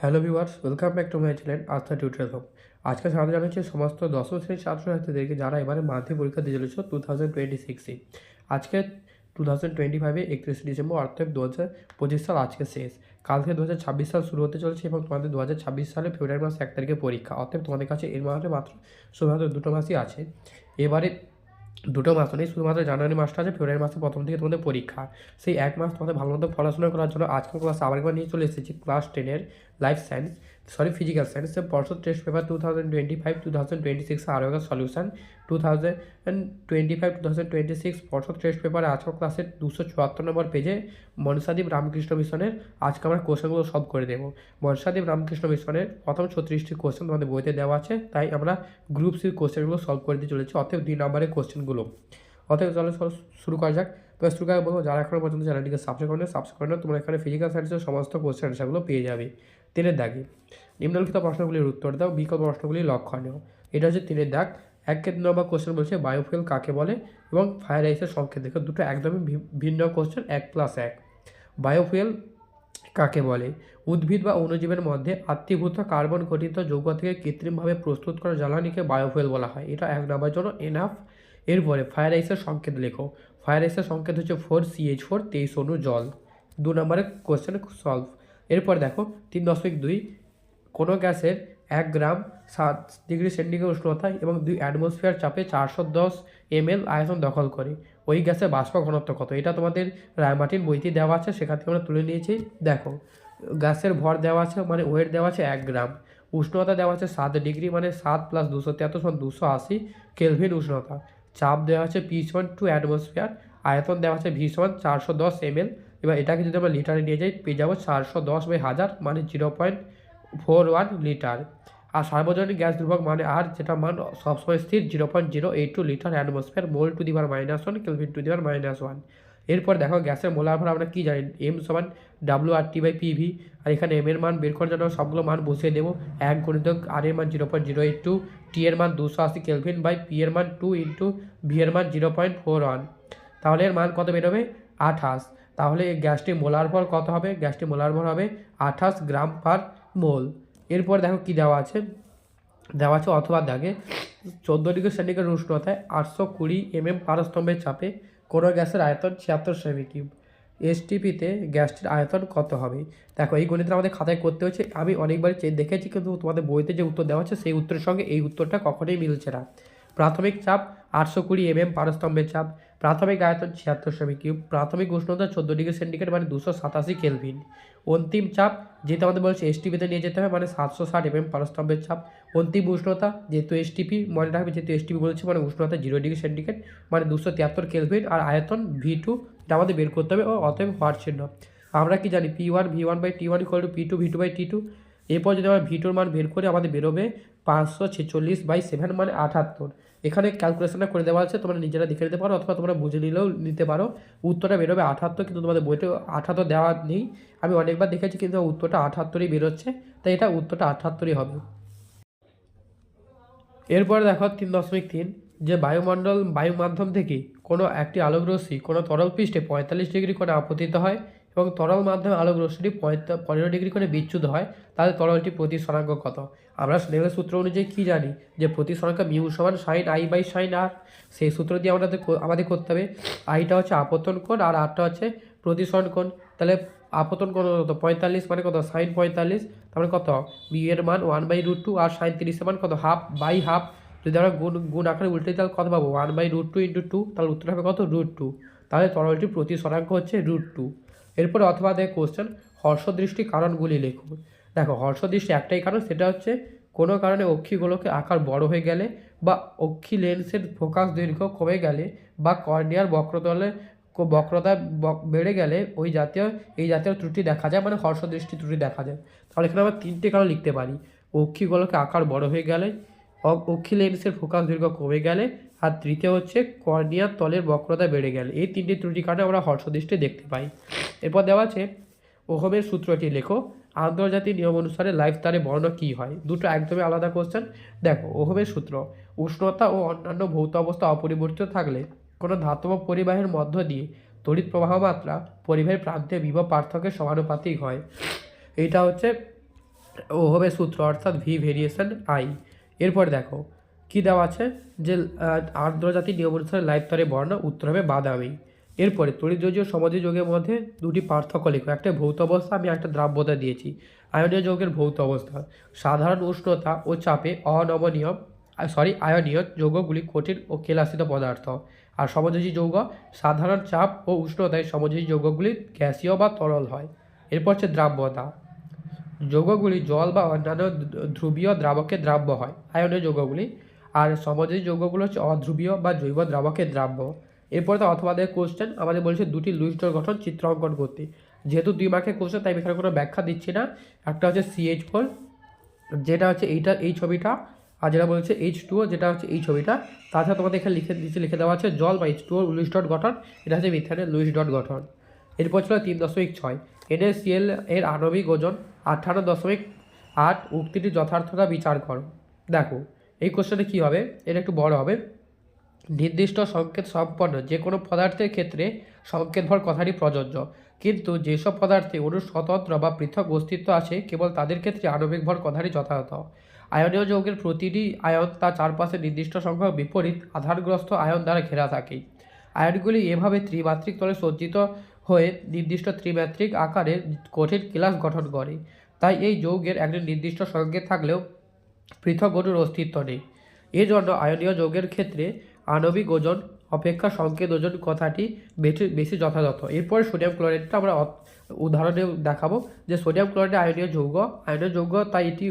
Hello viewers, welcome back to my channel Astha tutorial home. আজকে সামনে জানাচ্ছি সমস্ত দশম শ্রেণির ছাত্রছাত্রীদেরকে যারা এবারে মাধ্যমিক পরীক্ষা দিয়ে চলেছ টু থাউজেন্ড টোয়েন্টি সিক্সে আজকে টু থাউজেন্ড টোয়েন্টি ফাইভে একত্রিশে ডিসেম্বর, অর্থাৎ দু হাজার পঁচিশ সাল আজকে শেষ। কাল থেকে দু হাজার ছাব্বিশ সাল শুরু হতে চলেছে এবং তোমাদের দু হাজার ছাব্বিশ সালে ফেব্রুয়ারি মাস এক তারিখে পরীক্ষা। অর্থাৎ তোমাদের কাছে এর মাসে মাত্র শুধুমাত্র দুটো মাসই আছে। এবারে দুটো মাস নেই শুধুমাত্র জানুয়ারি মাসটা আছে, ফেব্রুয়ারি মাসের প্রথম থেকে তোমাদের পরীক্ষা। সেই এক মাস তোমাদের ভালো মতো পড়াশোনা করার জন্য আজকাল ক্লাস আবার একবার নিয়ে চলে এসেছি ক্লাস টেনের life science sorry physical science পর্ষদ test paper two thousand twenty five two thousand twenty six আরও একটা solution two thousand twenty five two thousand twenty six পর্ষদ টেস্ট পেপারে আজকাল ক্লাসের দুশো চুয়াত্তর নম্বর পেজে মনসাদ্বীপ রামকৃষ্ণ মিশনের আজকে আমরা কোশ্চেনগুলো সলভ করে দেবো। মনসাদ্বীপ রামকৃষ্ণ মিশনের প্রথম ছত্রিশটি কোশ্চেন তোমাদের বইতে দেওয়া আছে, তাই আমরা গ্রুপ সির কোশ্চেনগুলো সলভ করে দিয়ে চলেছি। অতএব দুই নম্বরের কোশ্চেনগুলো অতএব চলো শুরু করা যাক। তো বলব, যারা এখনও পর্যন্ত চ্যানেলটিকে সাবস্ক্রাইব করে সাবস্ক্রাইব করে তোমরা এখানে ফিজিক্যাল সায়েন্সের সমস্ত কোশ্চেন সেগুলো পেয়ে যাবে। তিনের দাগে, নিম্নলিখিত প্রশ্নগুলির উত্তর দাও, বিকল্প প্রশ্নগুলি লক্ষণীয় এটা হচ্ছে তিনের দাগ। এক নম্বর কোশ্চেন বলছে বায়োফুয়েল কাকে বলে? এবং ফায়ার আইসের সংকেত দেখো, দুটো একদমই ভিন্ন কোশ্চেন এক প্লাস এক। বায়োফুয়েল কাকে বলে? উদ্ভিদ বা অণুজীবের মধ্যে আত্মীভূত কার্বন গঠিত যৌগ থেকে কৃত্রিমভাবে প্রস্তুত করা জ্বালানিকে বায়োফুয়েল বলা হয়। এটা এক নম্বর জন্য এনাফ এরপরে ফায়ার আইসের সংকেত লেখো। ফায়ার আইসের সংকেত হচ্ছে ফোর সিএইচ ফোর তেইশ অণু জল। দু নম্বরে কোশ্চেন সলভ এরপর দেখো, তিন দশমিক দুই, কোনো গ্যাসের এক গ্রাম সাত ডিগ্রি সেন্টিগ্রেড উষ্ণতা এবং দুই অ্যাটমসফিয়ার চাপে চারশো দশ এমএল আয়তন দখল করে। ওই গ্যাসের বাষ্প ঘনত্ব কত? এটা তোমাদের রায়মাটির বইতে দেওয়া আছে, সেখান থেকে আমরা তুলে নিয়েছি। দেখো, গ্যাসের ভর দেওয়া আছে মানে ওয়েট দেওয়া আছে এক গ্রাম। উষ্ণতা দেওয়া আছে সাত ডিগ্রি মানে সাত প্লাস দুশো তিয়াত্তর সমান দুশো আশি কেলভিন উষ্ণতা। চাপ দেওয়া হচ্ছে পি সমান টু অ্যাটমসফিয়ার আয়তন দেওয়া হচ্ছে ভি সমান চারশো দশ এম এল এবার এটাকে যদি আমরা লিটারে নিয়ে যাই, পেয়ে যাব চারশো দশ বাই হাজার মানে zero point four one litre আর সার্বজনীন গ্যাস ধ্রুবক মানে আর, যেটা মান সবসময় স্থির zero point zero eight two litre atmosphere mole to the power minus one kelvin to the power minus one এরপর দেখো গ্যাসের মোলার ভর আমরা কী জানি? এম সমান W R T by PV আর এখানে এম এর মান বের করার জন্য সবগুলো মান বসিয়ে দেবো। এক গণিত আর এর মান zero point zero eight two T এর মান দুশো আশি কেলভিন বাই পি এর মান টু ইন্টু ভি এর মান জিরো পয়েন্ট ফোর ওয়ান তাহলে এর মান কত বেরোবে? আঠাশ। তাহলে গ্যাসটি মোলার ভর কত হবে? গ্যাসটি মোলার ভর হবে আঠাশ গ্রাম পার মোল। এরপর দেখো কি দেওয়া আছে? দেওয়া আছে অথবা দাগে। চোদ্দ ডিগ্রি সেন্টিগ্রেড উষ্ণতায় আটশো কুড়ি এমএম পারস্তম্ভের চাপে কোনো গ্যাসের আয়তন ছিয়াত্তর সেমি কিউব। এসটিপিতে গ্যাসটির আয়তন কত হবে? দেখো, এই গণিতটা আমাদের খাতায় করতে হচ্ছে আমি অনেকবার দেখেছি, কিন্তু তোমাদের বইতে যে উত্তর দেওয়া হচ্ছে সেই উত্তরের সঙ্গে এই উত্তরটা কখনোই মিলছে না। প্রাথমিক চাপ আটশো কুড়ি এম এম পারস্তম্ভের চাপ। প্রাথমিক আয়তন ছিয়াত্তর সেমি কিউব প্রাথমিক উষ্ণতা চোদ্দ ডিগ্রি সেন্টিগ্রেড মানে দুশো সাতাশি কেলভিন। অন্তিম চাপ যেহেতু আমাদের বলছে এসটিপিতে নিয়ে যেতে হবে মানে সাতশো ষাট এমএম পারস্তম্ভের চাপ। অন্তিম উষ্ণতা যেহেতু এসটিপি মনে রাখবে যেহেতু এসটিপি বলেছে মানে উষ্ণতা জিরো ডিগ্রি সেন্টিগ্রেড মানে দুশো তিয়াত্তর কেলভিন, আর আয়তন ভি টু এটা আমাদের বের করতে হবে, ও অতএব হওয়ার চিহ্ন। আমরা কি জানি P one V one by T one equal to P two V two by T two এরপর যদি আমরা ভি টুর মান বের করি আমাদের বেরোবে পাঁচশো ছেচল্লিশ বাই সেভেন মানে আটাত্তর। এখানে ক্যালকুলেশনটা করে দেওয়া আছে, তোমরা নিজেরা দেখে নিতে পারো অথবা তোমরা বুঝে নিলেও নিতে পারো। উত্তরটা বেরোবে আঠাত্তর কিন্তু তোমাদের বইতে আঠাত্তর দেওয়া নেই। আমি অনেকবার দেখেছি কিন্তু উত্তরটা আঠাত্তরই বেরোচ্ছে, তাই এটা উত্তরটা আঠাত্তরই হবে। এরপরে দেখো তিন দশমিক তিন, যে বায়ুমণ্ডল বায়ু মাধ্যম থেকে কোনো একটি আলোক রশ্মি কোনো তরল পৃষ্ঠে পঁয়তাল্লিশ ডিগ্রি করে আপতিত হয় এবং তরল মাধ্যমে আলোক রশ্মিটি পনেরো ডিগ্রি করে বিচ্যুত হয়, তাহলে তরলটি প্রতি স্বরাঙ্ক কত? আমরা স্নেহের সূত্র অনুযায়ী কী জানি? যে প্রতি স্বরাঙ্ক মিউ সমান sine I by sine R. সেই সূত্র দিয়ে আমাদের আমাদের করতে হবে, আইটা হচ্ছে আপতন কোণ আর আরটা হচ্ছে প্রতিসরণ কোণ। তাহলে আপতন কোণ কত? পঁয়তাল্লিশ মানে কত? সাইন পঁয়তাল্লিশ তারপরে কত? বি এর মান ওয়ান বাই রুট টু আর সাইন তিরিশের মান কত? Half by half. যদি আমরা গুণ গুণ আকারে উল্টে তাহলে কত পাবো? One by root two into two, তাহলে উত্তর হবে কত? Root two. তাহলে তরলটির প্রতি স্বরাঙ্ক হচ্ছে রুট টু। এরপরে অথবা দেয় কোশ্চেন হর্ষদৃষ্টি কারণগুলি লেখো দেখো, হর্ষদৃষ্টি একটাই কারণ, সেটা হচ্ছে কোনো কারণে অক্ষিগুলোকে আকার বড় হয়ে গেলে বা অক্ষি লেন্সের ফোকাস দৈর্ঘ্য কমে গেলে বা কর্নিয়ার বক্রতলে বক্রতা বক- বেড়ে গেলে ওই জাতীয়, এই জাতীয় ত্রুটি দেখা যায় মানে হর্ষদৃষ্টি ত্রুটি দেখা যায়। তাহলে এখানে আমরা তিনটে কারণ লিখতে পারি। অক্ষিগুলোকে আকার বড় হয়ে গেলে অ- অক্ষি ফোকাস দৈর্ঘ্য কমে গেলে আর তৃতীয় হচ্ছে কর্নিয়ার তলের বক্রতা বেড়ে গেলে। এই তিনটি ত্রুটির কারণে আমরা হর্ষদৃষ্টি দেখতে পাই। এরপর দেওয়া আছে, ওহমের সূত্রটি লেখো, আন্তর্জাতিক নিয়ম অনুসারে লাইফ তারে বর্ণ কী হয়? দুটো একদমই আলাদা কোশ্চেন দেখো, ওহমের সূত্র, উষ্ণতা ও অন্যান্য ভৌত অবস্থা অপরিবর্তিত থাকলে কোনো ধাতব পরিবাহের মধ্য দিয়ে তড়িৎ প্রবাহ মাত্রা পরিবাহের প্রান্তে বিভব পার্থক্যের সমানুপাতিক হয়। এটা হচ্ছে ওহমের সূত্র, অর্থাৎ ভি ভেরিয়েশন আই এরপর দেখো, কি দেওয়া আছে? যে আর্দ্রজাতির নিয়ম অনুসারে লাইফ তরে বর্ণ, উত্তর হবে বাদামি এরপরে তড়িৎযোগীয় সমাধি যোগের মধ্যে দুটি পার্থক্য লেখো। একটা ভৌত অবস্থা, আমি একটা দ্রাব্যতা দিয়েছি। আয়নীয় যৌগের ভৌত অবস্থা। সাধারণ উষ্ণতা ও চাপে অনমনীয় সরি আয়নীয় যৌগগুলি কঠিন ও কেলাসিত পদার্থ। আর সমযোজী যৌগ, সাধারণ চাপ ও উষ্ণতায় সমযোজী যৌগগুলি গ্যাসীয় বা তরল হয়। এরপর হচ্ছে দ্রাব্যতা। যৌগগুলি জল বা অন্যান্য ধ্রুবীয় দ্রাবকে দ্রাব্য হয়। আয়নীয় যৌগগুলি। আর সমাজের যৌগগুলো হচ্ছে অধ্রুবীয় বা জৈব দ্রাবকে দ্রাব্য। এরপরে তো অথবা কোশ্চেন আমাদের বলছে দুটি লুইস্টর গঠন চিত্র অঙ্কন করতে। যেহেতু দুই মার্কের কোশ্চেন তাই এখানে কোনো ব্যাখ্যা দিচ্ছি না। একটা হচ্ছে সিএইচ ফোর যেটা হচ্ছে এইটা, এই ছবিটা। আর যেটা বলছে এইচ টুও যেটা হচ্ছে এই ছবিটা। তাছাড়া তোমাদের এখানে লিখে দিচ্ছে লিখে দেওয়া আছে জল বা এইচ টুও লুইস ডট গঠন। এটা হচ্ছে মিথানের লুইস ডট গঠন। এরপর ছিল তিন দশমিক ছয়। এনএসিএল এর আণবিক ওজন আঠারো দশমিক আট উক্তিটি যথার্থতা বিচার করো। দেখো, এই কোশ্চেনে কী হবে? এটা একটু বড় হবে। নির্দিষ্ট সংকেত সম্পন্ন যে কোনো পদার্থের ক্ষেত্রে সংকেত ভর কথাটি প্রযোজ্য। কিন্তু যেসব পদার্থে অনু স্বতন্ত্র বা পৃথক অস্তিত্ব আছে, কেবল তাদের ক্ষেত্রে আণবিক ভর কথাটি যথাযথ। আয়নীয় যৌগের প্রতিটি আয়ন তার চারপাশে নির্দিষ্ট সংখ্যক বিপরীত আধারগ্রস্ত আয়ন দ্বারা ঘেরা থাকে। আয়নগুলি এভাবে ত্রিমাত্রিক তলে সজ্জিত হয়ে নির্দিষ্ট ত্রিমাত্রিক আকারে কঠিন ক্লাস গঠন করে। তাই এই যৌগের একটি নির্দিষ্ট সংকেত থাকলেও পৃথক অণুর অস্তিত্ব নেই। এজন্য আয়নীয় যৌগের ক্ষেত্রে আণবিক ওজন, অপেক্ষা সংকেত ওজন কথাটি বেশি বেশি যথাযথ। এরপরে সোডিয়াম ক্লোরাইডটা আমরা উদাহরণে দেখাবো যে সোডিয়াম ক্লোরাইড আয়নীয় যৌগ আয়নীয় যৌগ তাই এটি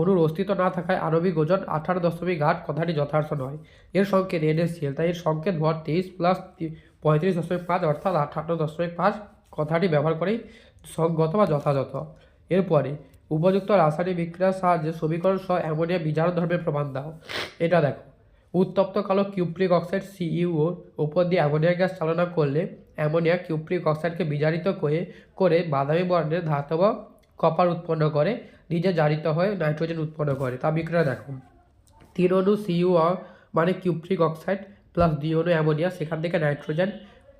অণুর অস্তিত্ব না থাকায় আণবিক ওজন আঠারো দশমিক আট কথাটি যথার্থ নয়। এর সংকেত এনএসিএল তাই এর সংকেত ভর তেইশ প্লাস পঁয়ত্রিশ দশমিক পাঁচ অর্থাৎ আঠান্ন দশমিক পাঁচ কথাটি ব্যবহার করেই সঙ্গত বা যথাযথ। এরপরে, উপযুক্ত রাসায়নিক বিক্রিয়ার সাহায্যে সমীকরণ সহ অ্যামোনিয়া বিজারণ ধর্মের প্রমাণ দাও। এটা দেখো, উত্তপ্ত কালো কিউপ্রিক অক্সাইড সিইউর উপর দিয়ে অ্যামোনিয়া গ্যাস চালনা করলে অ্যামোনিয়া কিউপ্রিক অক্সাইডকে বিজারিত করে করে বাদামি বর্ণের ধাতব কপার উৎপন্ন করে, নিজে জারিত হয়ে নাইট্রোজেন উৎপন্ন করে। তা বিক্রিয়া দেখো। তিন অণু সিইউ মানে কিউপ্রিক অক্সাইড প্লাস দুই অণু অ্যামোনিয়া। সেখান থেকে নাইট্রোজেন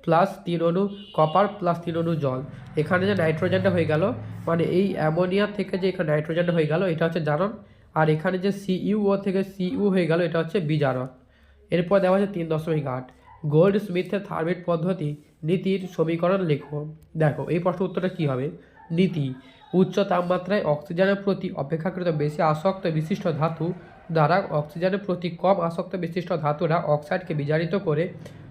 প্লাস তিন অণু কপার প্লাস তিন অণু জল। এখানে যে নাইট্রোজেনটা হয়ে গেল মানে এই অ্যামোনিয়া থেকে যে এখানে নাইট্রোজেনটা হয়ে গেল, এটা হচ্ছে জারণ। আর এখানে যে সিইউও থেকে সিইউ হয়ে গেল, এটা হচ্ছে বিজারণ। এরপর দেওয়া হচ্ছে তিন দশমিক আট। গোল্ড স্মিথের থার্মিট পদ্ধতি নীতির সমীকরণ লেখো। দেখো, এই প্রশ্ন উত্তরটা কী হবে? নীতি। উচ্চ তাপমাত্রায় অক্সিজেনের প্রতি অপেক্ষাকৃত বেশি আসক্ত বিশিষ্ট ধাতু দ্বারা অক্সিজেনের প্রতি কম আসক্ত বিশিষ্ট ধাতুরা অক্সাইডকে বিজারিত করে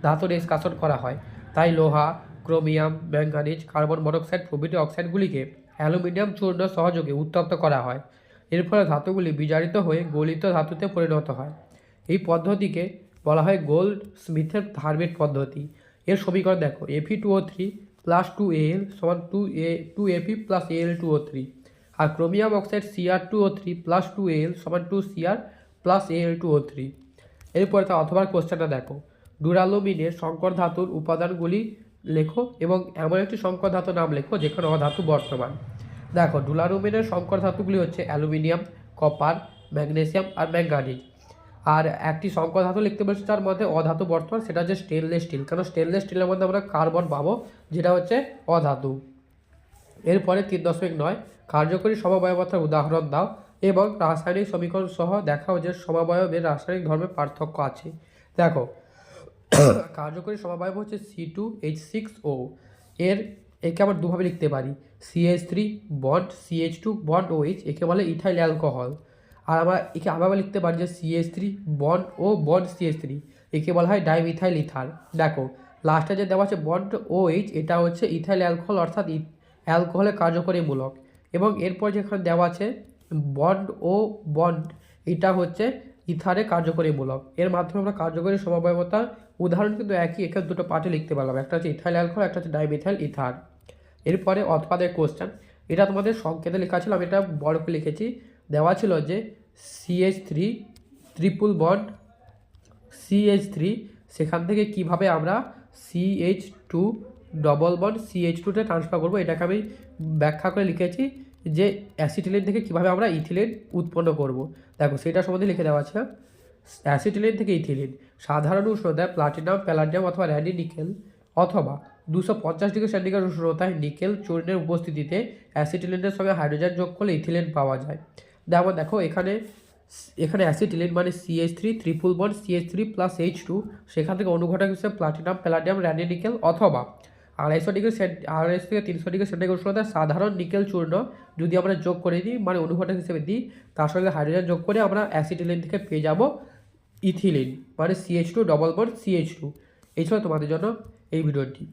ধাতু নিষ্কাশন করা হয়। তাই লোহা, ক্রোমিয়াম ম্যাঙ্গানিজ কার্বন মনোক্সাইড প্রভৃতি অক্সাইডগুলিকে অ্যালুমিনিয়াম চূর্ণ সহযোগে উত্তপ্ত করা হয়। এর ফলে ধাতুগুলি বিজারিত হয়ে গলিত ধাতুতে পরিণত হয়। এই পদ্ধতিকে বলা হয় গোল্ড স্মিথের থার্মিট পদ্ধতি। এর সমীকরণ দেখো FE two O three plus two L সমান two A two AP plus L two O three R chromium oxide CR two O three plus two L সমান two CR plus L two O three এরপরে তা অথবা কোশ্চেনটা দেখো। ডুরালুমিনের সংকর ধাতুর উপাদানগুলি লেখো এবং এমন একটি সংকর ধাতুর নাম লেখো যেখানে অধাতু বর্তমান। দেখো ডুলারুমিনের সংকর ধাতুগুলি হচ্ছে অ্যালুমিনিয়াম, কপার, ম্যাগনেসিয়াম আর ম্যাঙ্গানিজ আর একটি সংকর ধাতু লিখতে বলছে, তার মধ্যে অধাতু বর্তমান, সেটা হচ্ছে স্টেনলেস স্টিল কারণ স্টেনলেস স্টিলের মধ্যে আমরা কার্বন পাবো? যেটা হচ্ছে অধাতু। এরপরে তিন দশমিক নয়, কার্যকরী সমবায়বতার উদাহরণ দাও এবং রাসায়নিক সমীকরণ সহ দেখাও যে সমবায়বের রাসায়নিক ধর্মের পার্থক্য আছে। দেখো, কার্যকরী সমবায়ব হচ্ছে C two H six O এর, একে আমরা দুভাবে লিখতে পারি। CH three bond CH two bond O H একে বলে ইথাইল অ্যালকোহল আর আমরা একে আবার লিখতে পারি যে CH three bond O bond CH three একে বলা হয় ডাইমিথাইল ইথার দেখো লাস্টে যে দেওয়া আছে বন্ড ও এইচ এটা হচ্ছে ইথাইল অ্যালকোহল অর্থাৎ অ্যালকোহলের কার্যকরী মূলক। এবং এরপর যেখানে দেওয়া আছে বন্ড ও বন্ড এটা হচ্ছে ইথারে কার্যকরী মূলক। এর মাধ্যমে আমরা কার্যকরী সমবায়বতার উদাহরণ কিন্তু একই এখানে দুটো পার্টে লিখতে পারলাম। একটা হচ্ছে ইথাইল অ্যালকোহল একটা হচ্ছে ডাইমিথাইল ইথার এরপরে অথবাদের কোশ্চেন এটা তোমাদের সংকেতে লেখা ছিল, আমি এটা বড় করে লিখেছি। দেওয়া ছিল যে CH three triple bond CH three সেখান থেকে কীভাবে আমরা CH two double bond CH টুতে ট্রান্সফার করব, এটাকে আমি ব্যাখ্যা করে লিখেছি যে অ্যাসিটিলিন থেকে কীভাবে আমরা ইথিলিন উৎপন্ন করব। দেখো সেটা সম্বন্ধে লিখে দেওয়া আছে অ্যাসিটিলিন থেকে ইথিলিন সাধারণ উষ্ণতায় প্লাটিনাম প্যালাডিয়াম অথবা র্যাডি নিকেল অথবা দুশো পঞ্চাশ ডিগ্রি সেন্টিগ্রেড উষ্ণতায় নিকেল চূর্ণের উপস্থিতিতে অ্যাসিটিলিনের সঙ্গে হাইড্রোজেন যোগ করলে ইথিলিন পাওয়া যায়। যেমন দেখো, এখানে এখানে অ্যাসিটিলিন মানে CH three triple bond CH three plus H two সেখান থেকে অনুঘটক হিসেবে প্লাটিনাম প্যালাডিয়াম র্যানি নিকেল অথবা আড়াইশো ডিগ্রি সেন্ট আড়াইশো থেকে তিনশো ডিগ্রি সেন্টিগ্রেড উষ্ণতায় সাধারণ নিকেল চূর্ণ যদি আমরা যোগ করে দিই মানে অনুঘটক হিসেবে দিই, তার সঙ্গে হাইড্রোজেন যোগ করে আমরা অ্যাসিটিলিন থেকে পেয়ে যাব ইথিলিন মানে CH two double bond CH two এই ছিল তোমাদের জন্য এই ভিডিওটি